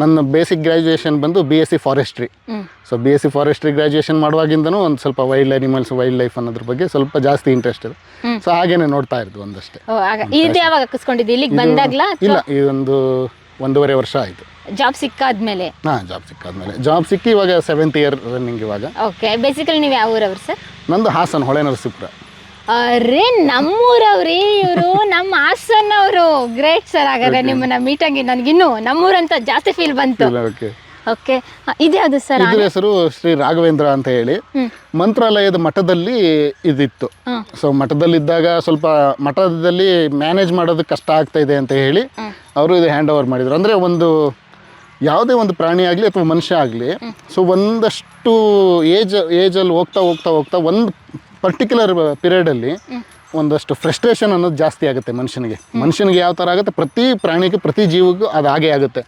ನನ್ನ basic graduation ಬಂದು B S C forestry so B S C forestry graduation ಮಾಡುವಾಗಿಂದನೂ ಒಂದು ಸ್ವಲ್ಪ ವೈಲ್ಡ್ ಅನಿಮಲ್ಸ್ ವೈಲ್ಡ್ ಲೈಫ್ ಅನ್ನೋದ್ರ ಬಗ್ಗೆ ಸ್ವಲ್ಪ ಜಾಸ್ತಿ ಇಂಟ್ರೆಸ್ಟ್ ಇದೆ. ಸೊ ಹಾಗೇನೆ ನೋಡ್ತಾ ಇರೋದು ಒಂದಷ್ಟೇ. ಇದು ಯಾವಾಗ ಹಾಕಿಸ್ಕೊಂಡಿದ್ದು ಇಲ್ಲಿಗೆ ಬಂದಾಗ್ಲಾ ಇಲ್ಲ ಇದೊಂದು ಒಂದೂವರೆ ವರ್ಷ ಆಯಿತು. ಜಾಬ್ ಸಿಕ್ಕಾದ್ಮೇಲೆ? ಹಾ ಜಾಬ್ ಸಿಕ್ಕಾದ್ಮೇಲೆ. ಜಾಬ್ ಸಿಕ್ಕಿ ಇವಾಗ ಸೆವೆಂತ್ ಇಯರ್ ರನ್ನಿಂಗ್ ಇವಾಗ. ಓಕೆ ಬೇಸಿಕಲಿ ನೀವು ಯಾವ ಊರವ್ರು ಸರ್ ನಂದು ಹಾಸನ್ ಹೊಳೆ ನರಸೀಪುರ. ಅರೇ ನಮ್ಮೂರವ್ರಿ ಇವರು ನಮ್ಮ ಹಾಸನ್ನವರು ಗ್ರೇಟ್ ಸರ್ ಹಾಗಾದ್ರೆ ನಿಮ್ಮನ್ನ ಮೀಟ್ ಆಗಿ ನನಗಿನ್ನು ನಮ್ಮೂರಂತ ಜಾಸ್ತಿ ಫೀಲ್ ಬಂತು. ಓಕೆ ಓಕೆ ಅದು ಸರ್ ಇದ್ರ ಹೆಸರು ಶ್ರೀ ರಾಘವೇಂದ್ರ ಅಂತ ಹೇಳಿ. ಮಂತ್ರಾಲಯದ ಮಠದಲ್ಲಿ ಇದಿತ್ತು. ಸೊ ಮಠದಲ್ಲಿದ್ದಾಗ ಸ್ವಲ್ಪ ಮಠದಲ್ಲಿ ಮ್ಯಾನೇಜ್ ಮಾಡೋದು ಕಷ್ಟ ಆಗ್ತಾ ಇದೆ ಅಂತ ಹೇಳಿ ಅವರು ಇದು ಹ್ಯಾಂಡ್ ಓವರ್ ಮಾಡಿದ್ರು. ಅಂದರೆ ಒಂದು ಯಾವುದೇ ಒಂದು ಪ್ರಾಣಿ ಆಗಲಿ ಅಥವಾ ಮನುಷ್ಯ ಆಗಲಿ ಸೊ ಒಂದಷ್ಟು ಏಜ್ ಏಜಲ್ಲಿ ಹೋಗ್ತಾ ಹೋಗ್ತಾ ಹೋಗ್ತಾ ಒಂದು ಪರ್ಟಿಕ್ಯುಲರ್ ಪೀರಿಯಡಲ್ಲಿ ಒಂದಷ್ಟು ಫ್ರಸ್ಟ್ರೇಷನ್ ಅನ್ನೋದು ಜಾಸ್ತಿ ಆಗುತ್ತೆ ಮನುಷ್ಯನಿಗೆ. ಮನುಷ್ಯನಿಗೆ ಯಾವ ಥರ ಆಗುತ್ತೆ? ಪ್ರತಿ ಪ್ರಾಣಿಗೂ ಪ್ರತಿ ಜೀವಿಗೂ ಅದು ಹಾಗೆ ಆಗುತ್ತೆ.